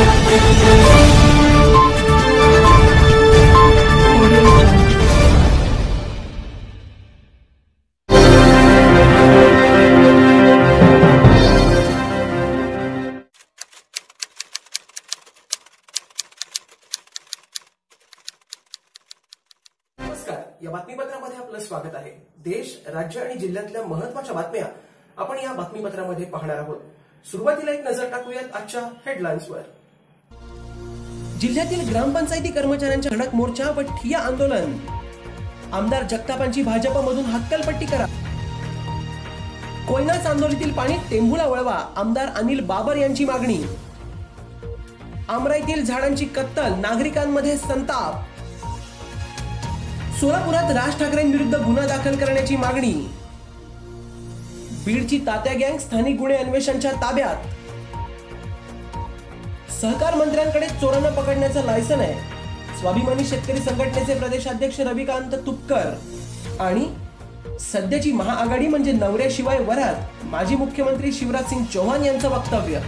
नमस्कार. या बातमीपत्रामध्ये आपलं स्वागत आहे. देश राज्य आणि जिल्ह्यातल्या महत्त्वाच्या बातम्या आपण या बातमीपत्रामध्ये पाहणार आहोत. सुरुवातीला एक नजर टाकूयात आजच्या हेडलाईन्सवर जिल्ह्यातील ग्रामपंचायती कर्मचाऱ्यांच्या धडक मोर्चा व ठिया आंदोलन. आमदार जगतापांची भाजपमधून हक्कलपट्टी करा. कोयना चांदोलीतील पाणी टेंभूला वळवा आमदार अनिल बाबर यांची मागणी. आमराईतील झाडांची कत्तल नागरिकांमध्ये संताप. सोलापुरात राज ठाकरेंविरुद्ध गुन्हा दाखल करण्याची मागणी. बीडची तात्या गँग स्थानिक गुन्हे अन्वेषणच्या ताब्यात. सहकार मंत्र्यांकडे चोरांना पकडण्याचं लायसन आहे. स्वाभिमानी शेतकरी संघटनेचे प्रदेशाध्यक्ष रविकांत तुपकर आणि सध्याची महाआघाडी म्हणजे नवऱ्याशिवाय वरात माजी मुख्यमंत्री शिवराज सिंग चौहान यांचं वक्तव्य.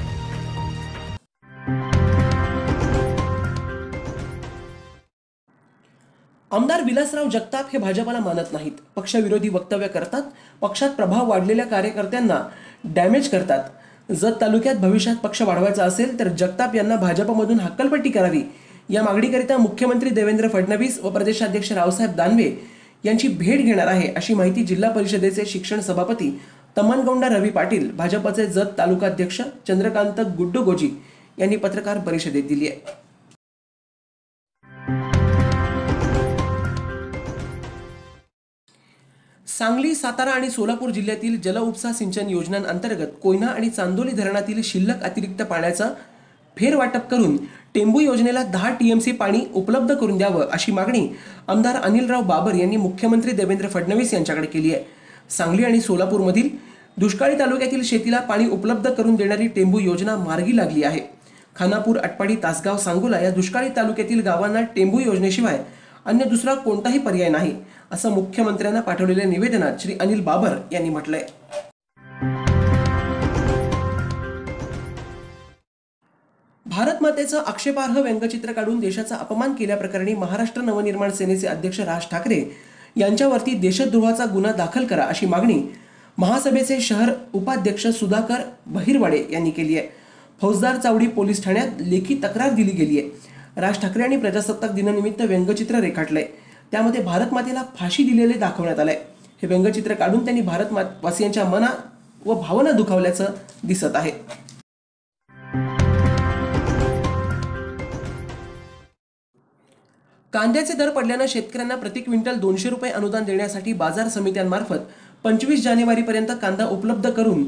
आमदार विलासराव जगताप हे भाजपाला मानत नाहीत. पक्षविरोधी वक्तव्य करतात. पक्षात प्रभाव वाढलेल्या कार्यकर्त्यांना डॅमेज करतात. जत तालुक्यात भविष्यात पक्ष वाढवायचा असेल तर जगताप यांना भाजपमधून हक्कलपट्टी करावी. या मागणीकरिता मुख्यमंत्री देवेंद्र फडणवीस व प्रदेशाध्यक्ष रावसाहेब दानवे यांची भेट घेणार आहे अशी माहिती जिल्हा परिषदेचे शिक्षण सभापती तमनगौंडा रवी पाटील भाजपचे जत तालुकाध्यक्ष चंद्रकांत गुड्डू गोजी यांनी पत्रकार परिषदेत दिली आहे. सांगली सातारा आणि सोलापूर जिल्ह्यातील जलउपसा सिंचन योजनांअंतर्गत कोयना आणि चांदोली धरणातील शिल्लक अतिरिक्त पाण्याचा फेरवाटप करून टेंबू योजनेला दहा टीएमसी पाणी उपलब्ध करून द्यावं अशी मागणी आमदार अनिलराव बाबर यांनी मुख्यमंत्री देवेंद्र फडणवीस यांच्याकडे केली आहे. सांगली आणि सोलापूरमधील दुष्काळी तालुक्यातील शेतीला पाणी उपलब्ध करून देणारी टेंबू योजना मार्गी लागली आहे. खानापूर अटपाडी तासगाव सांगोला या दुष्काळी तालुक्यातील गावांना टेंबू योजनेशिवाय अन्य दुसरा कोणताही पर्याय नाही. असं मुख्यमंत्र्यांना पाठवलेल्या निवेदनात श्री अनिल बाबर यांनी म्हटलंय. भारत मातेचं आक्षेपार्ह व्यंगचित्र काढून देशाचा अपमान केल्याप्रकरणी महाराष्ट्र नवनिर्माण सेनेचे अध्यक्ष राज ठाकरे यांच्यावरती देशद्रोहाचा गुन्हा दाखल करा अशी मागणी महासभेचे शहर उपाध्यक्ष सुधाकर बहिरवाडे यांनी केली आहे. फौजदार चावडी पोलीस ठाण्यात लेखी तक्रार दिली गेली आहे. राज ठाकरे यांनी प्रजासत्ताक दिनानिमित्त व्यंगचित्र रेखाटलंय. त्यामध्ये भारत मातेला फाशी दिलेले दाखवण्यात आलंय. हे व्यंगचित्र काढून त्यांनी भारत वासियांच्या मना व भावना दुखावल्याचं दिसत आहे. कांद्याचे दर पडल्यानं शेतकऱ्यांना प्रति क्विंटल दोनशे रुपये अनुदान देण्यासाठी बाजार समित्यांमार्फत पंचवीस जानेवारीपर्यंत कांदा उपलब्ध करून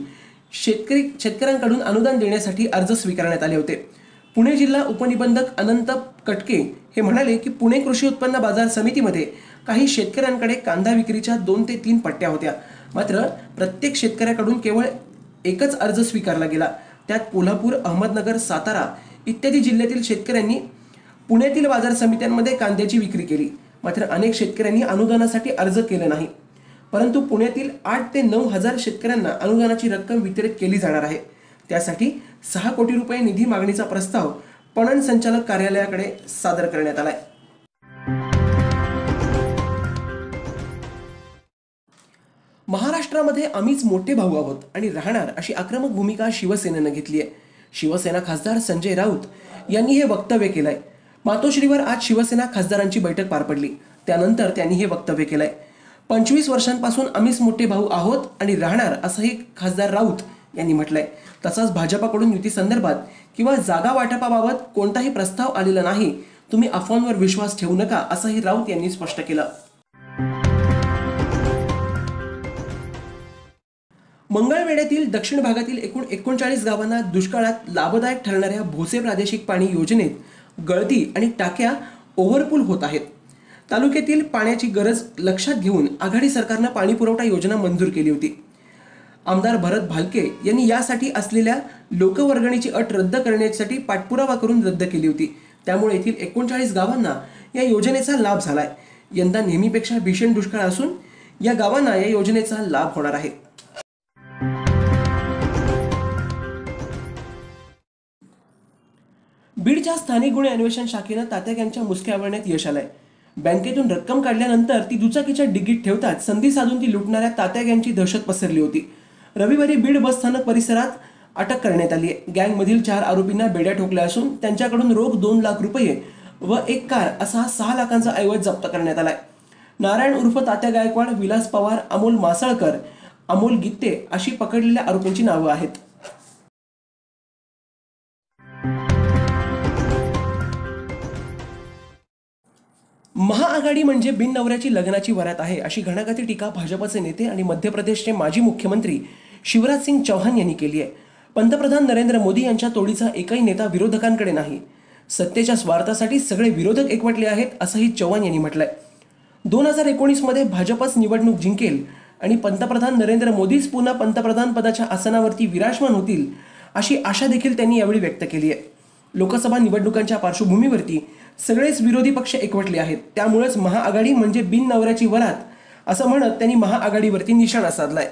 शेतकरी शेतकऱ्यांकडून अनुदान देण्यासाठी अर्ज स्वीकारण्यात आले होते. पुणे जिल्हा उपनिबंधक अनंत कटके हे म्हणाले की पुणे कृषी उत्पन्न बाजार समितीमध्ये काही शेतकऱ्यांकडे कांदा विक्रीच्या दोन ते तीन पट्ट्या होत्या. मात्र प्रत्येक शेतकऱ्याकडून केवळ एकच अर्ज स्वीकारला गेला. त्यात कोल्हापूर अहमदनगर सातारा इत्यादी जिल्ह्यातील शेतकऱ्यांनी पुण्यातील बाजार समित्यांमध्ये कांद्याची विक्री केली. मात्र अनेक शेतकऱ्यांनी अनुदानासाठी अर्ज केले नाही. परंतु पुण्यातील आठ ते नऊ हजार शेतकऱ्यांना अनुदानाची रक्कम वितरित केली जाणार आहे. त्यासाठी सहा कोटी रुपये निधी मागणीचा प्रस्ताव पणन संचालक कार्यालयाकडे सादर करण्यात आलाय. महाराष्ट्रामध्ये आम्हीच मोठे भाऊ आहोत आणि राहणार अशी आक्रमक भूमिका शिवसेनेनं घेतली आहे. शिवसेना खासदार संजय राऊत यांनी हे वक्तव्य केलंय. मातोश्रीवर आज शिवसेना खासदारांची बैठक पार पडली. त्यानंतर त्यांनी हे वक्तव्य केलंय. पंचवीस वर्षांपासून आम्हीच मोठे भाऊ आहोत आणि राहणार असंही खासदार राऊत यांनी म्हटलंय. तसाच भाजपाकडून युती संदर्भात किंवा जागा वाटपाबाबत कोणताही प्रस्ताव आलेला नाही तुम्ही अफवांवर विश्वास ठेवू नका असंही राऊत यांनी स्पष्ट केलं. मंगळवेड्यातील दक्षिण भागातील एकूण एकोणचाळीस गावांना दुष्काळात लाभदायक ठरणाऱ्या भोसे प्रादेशिक पाणी योजनेत गळती आणि टाक्या ओव्हरपूल होत आहेत. तालुक्यातील पाण्याची गरज लक्षात घेऊन आघाडी सरकारनं पाणी पुरवठा योजना मंजूर केली होती. आमदार भरत भालके यांनी यासाठी असलेल्या लोकवर्गणीची अट रद्द करण्यासाठी पाठपुरावा करून रद्द केली होती. त्यामुळे येथील एकोणचाळीस गावांना या योजनेचा लाभ झालाय. यंदा नेहमीपेक्षा भीषण दुष्काळ असून या गावांना या योजनेचा लाभ होणार आहे. बीडच्या स्थानिक गुन्हे अन्वेषण शाखेनं तात्या यांच्या मुसक्या आवळण्यात यश आलंय. बँकेतून रक्कम काढल्यानंतर ती दुचाकीच्या डिगीत ठेवताच संधी साधून ती लुटणाऱ्या तात्या यांची दहशत पसरली होती. रविवारी बीड बस स्थानक परिसरात अटक करण्यात आली आहे. गँगमधील चार आरोपींना बेड्या ठोकल्या असून त्यांच्याकडून रोख दोन लाख रुपये व एक कार असा सहा लाखांचा ऐवज जप्त करण्यात आलाय. नारायण उर्फ तात्या गायकवाड विलास पवार अमोल मासाळकर अमोल गित्ते अशी पकडलेल्या आरोपींची नावं आहेत. महाआघाडी म्हणजे बिननवऱ्याची लग्नाची वरात आहे अशी घणाघाती टीका भाजपचे नेते आणि मध्य प्रदेशचे माजी मुख्यमंत्री शिवराज सिंग चौहान यांनी केली आहे. पंतप्रधान नरेंद्र मोदी यांच्या तोडीचा एकही नेता विरोधकांकडे नाही. सत्तेच्या स्वार्थासाठी सगळे विरोधक एकवटले आहेत असंही चव्हाण यांनी म्हटलंय. दोन हजार एकोणीसमध्ये भाजपच निवडणूक जिंकेल आणि पंतप्रधान नरेंद्र मोदीच पुन्हा पंतप्रधान पदाच्या आसनावरती विराजमान होतील अशी आशा देखील त्यांनी यावेळी व्यक्त केली आहे. लोकसभा निवडणुकांच्या पार्श्वभूमीवरती सगळेच विरोधी पक्ष एकवटले आहेत. त्यामुळेच महाआघाडी म्हणजे बिन नवऱ्याची वरात असं म्हणत त्यांनी महाआघाडीवरती निशाणा साधलाय.